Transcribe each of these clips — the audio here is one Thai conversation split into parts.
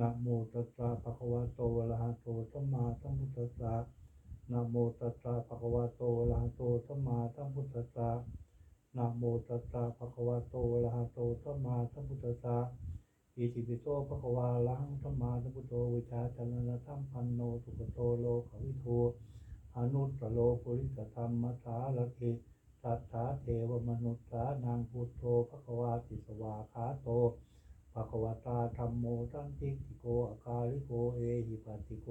นะโมตัสสะภะคะวะโตอะระหะโตสัมมาสัมพุทธัสสะนะโมตัสสะภะคะวะโตอะระหะโตสัมมาสัมพุทธัสสะนะโมตัสสะภะคะวะโตอะระหะโตสัมมาสัมพุทธัสสะอิติปิโสภะคะวะอะระหังสัมมาสัมพุทโธวิชาจารณธรรมพันโนสุขโตโลกวิทูอนุตตโลปุริสธรรมสารติสัทธาเทวมนุษย์สานางพุทโธภะคะวาติสวาคาโต ภควตาธรรมโมสันติติโกอาคาริโกเอหิปัสสิโก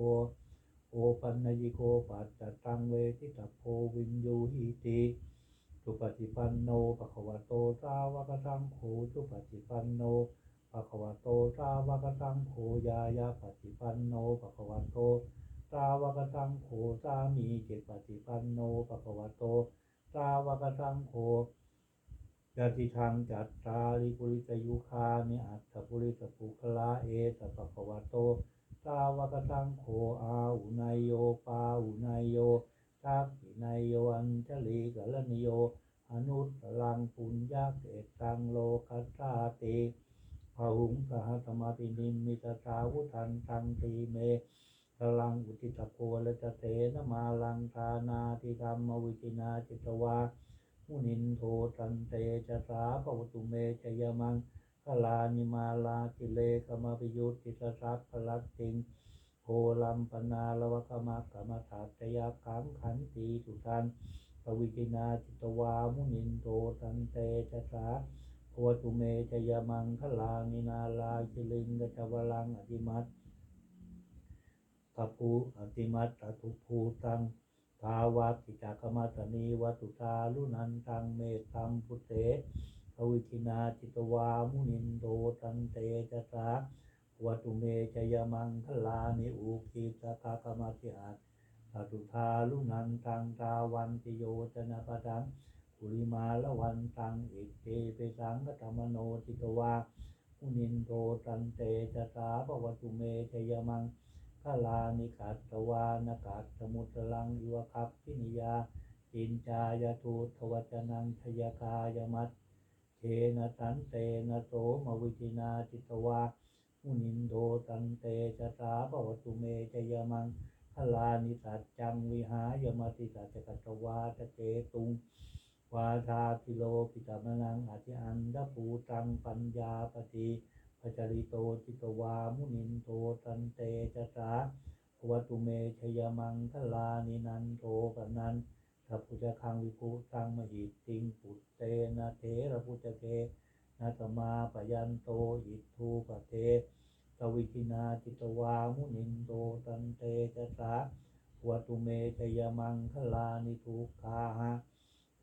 โอปันญิโกปัจจตังเวทิตาโพวินยูหิติสุปฏิปันโนภควโตสาวกสังโฆสุปฏิปันโนภควโตสาวกสังโฆยายาปฏิปันโนภควโตสาวกสังโฆสามีเจตปฏิปันโนปะควโตสาวกสังโฆ ยติทางจัตตาริปุริสยุคานิอัตถปุริสปุคลาเอตปะคะวโตสาวกสังโฆอาอุนายโยปาอุนายโยทักขินายโยอัญชลีกัลนิโย อนุตตรังปุญญาเกตังโลกัสสาติพหุงสหสมปินิมมิตตาวุทันตังตีเมพลังอุทิตโพละจะเตนะมาลังทานาทิธรรมวิจินาจิตวา มุนินโทตันเตจะสาปวตุเมจยมังคลานิมาลากิเลกมาปยุติสสัพพลัตติงโพลัมปนาลวกมะกรรมถาตยาขังขันตีสุทันปวิจินาจิตวามุนินโทตันเตจะสาปวตุเมจยมังคลานินาลากิลิงกจวลังอธิมัตกัปปูอติมัตตทุภูตัง ทาวาติจักมัตตนีวัตุตาลุนันตังเมตตัมพุเตภวิคินาจิตวามุนินโดตันเตจะสาวัตุเมจยมังคลานิอุคิตะกะกมัติอัตตตุทาลุนันตังตาวันติโยจนะปะังปุริมาละวันตังอิเตเปสังกตมโนจิตวามุนินโดตันเตจะสาปวัตุเมจยมัง คลานิกัตตวานกัตตมุตลังยุวคับพินิยาจินจายทูทวจนังชยกายมัตเชนะตันเตนะโตมวิจินาจิตวามุนินโดตันเตจตาปวตุเมจยมังคลานิสัจจังวิหายมติสัจกัตตวาตเจตุงวาทาพิโลปิตามนังอธิอันดภูตังปัญญาปฏิ ปจริโตจิตวามุนินโทตันเตจะสาวัตุเมชยมังคลานินันโทปนันทัพุจคังวิภูตังมหิตติงปุตเตนะเทระพุจเกนาตมาปยันโตอิทูปเทตวิกินาจิตวามุนินโทตันเตจะสาวัตุเมชยมังคลานิทุกขาหะ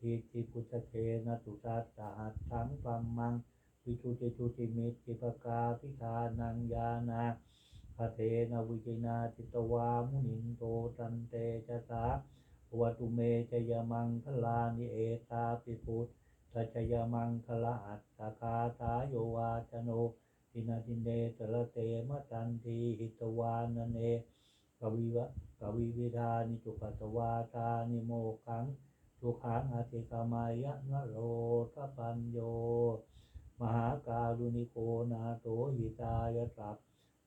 อิติพุจเทนะตุตัสสะหัตถังปัมมัง วิชุติชุติมิตติปกาพิธานังยานาคเทนะวิจินาจิตวามุนินโตตันเตจะสาวัตุเมจยมังคลานิเอตาปิพุทธจยมังคลาอัตตาคาตาโยวาจโนทินาทินเนตระเตมะตันทีหิตวานเนกวิวะกวิวิธานิจุปัตวาตานิโมขังสุขังอาติกามายะนโรทปัญโย มหาการุณิโกนาโตหิตายสัพ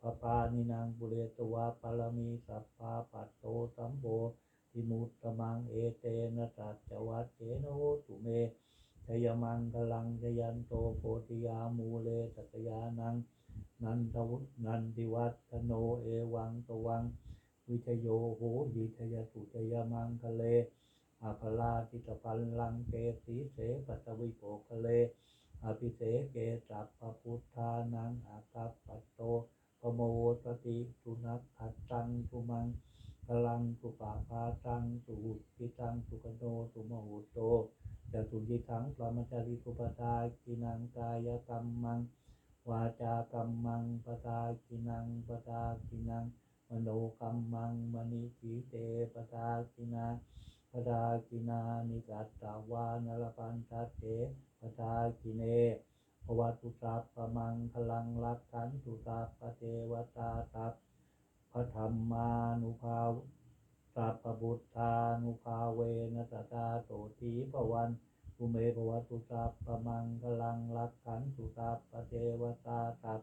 ปปานินางบุเรตวะปรมีสัพพาปัตโตสัมโบทิมุตตมังเอเตนะตัจจวัตเจโนตุเมชยมังกลังชยันโตโพธิยามูเลสัตยานังนันทวุนันติวัฒโนเอวังตวัง วิชโยโหหิชยสุชยมังคะเลอาภลาติตปัลลังเกสีเสปัตวิโปคะเล อภิเสเกสัพพพุทธานังอากัปปโตปโมวตติสุนัขขัดตังสุมังกลังสุปาพาตังสุหุติตังสุขโนสุมโหโตจตุยิทังปรมจาริสุปทากินังกายกรรมัง วาจากรรมังปทากินังปทากินัง มโนกรรมังมณิสีเตปทากินาปทากินานิกัตตาวานรปันทัตเต ปทากิเนภวัตุสัพพมังคลังรักขันตุสัพพเทวตาตัพพระธรรมานุภาสัพพบุตธานุภาเวนะตตาโตทีปวันอุเมภวัตุสัพพมังคลังรักขันตุสัพพเทวตาตัพ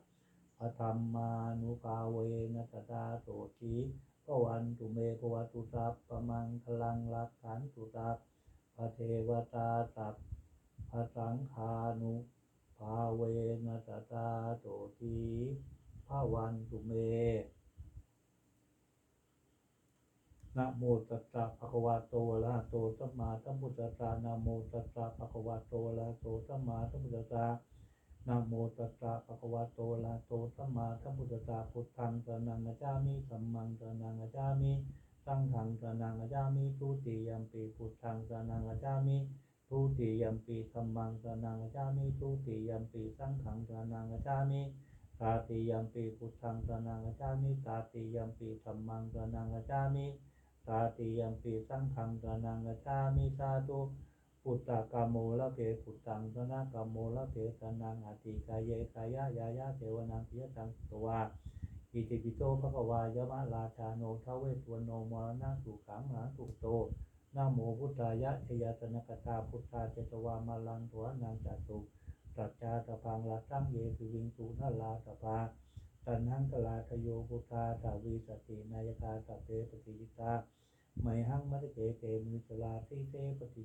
พระธรรมานุภาเวนัสตาโสทีพระวันตุเมภวตุสัพปะมังคลังรักขันตุสัพพเทวตาสัพ พระสังฆานุภาเวนัสตาโสทีพระวันตุเมนะโมตัสสะภะคะวะโตอะระหะโตสัมมาสัมพุทธัสสะนะโมตัสสะภะคะวะโตอะระหะโตสัมมาสัมพุทธัสสะนะโมตัสสะภะคะวะโตอะระหะโตสัมมาสัมพุทธัสสะพุทธังสรณังกัจามิธัมมังสรณังกัจามิสังฆังสรณังกัจามิทุติยัมปิพุทธังสรณังกัจามิ ทุติยมปิธัมมังสรณังกัจามิทุติยมปิสังฆังสรณังกัจามิตาติยมปิพุทธังสรณังกัจามิตาติยมปิธัมมังสรณังกัจามิสาติยมปีสังฆังสนังกัจามิสาธุพุทธกามโมละเพพุทธังสนะกามโมละเพสนังอติกายเยกายะยายะเทวนังปิยตังสวาอิติปิโตภะควายะมะราชาโนทเวสวโนมรณะสุขังหาสุโต นะโมพุทธายะชยตนะกตาพุทธาเจตวามาลังตัวนังจัตุตัจจาตพังละตั้งเยสุวิงตุนาลาตปาตันหังกลาทโยพุทธาตาวีสตินายกาตเตปฏิยิตาไมหังมัตเกเกมิสลาทิเตปฏิ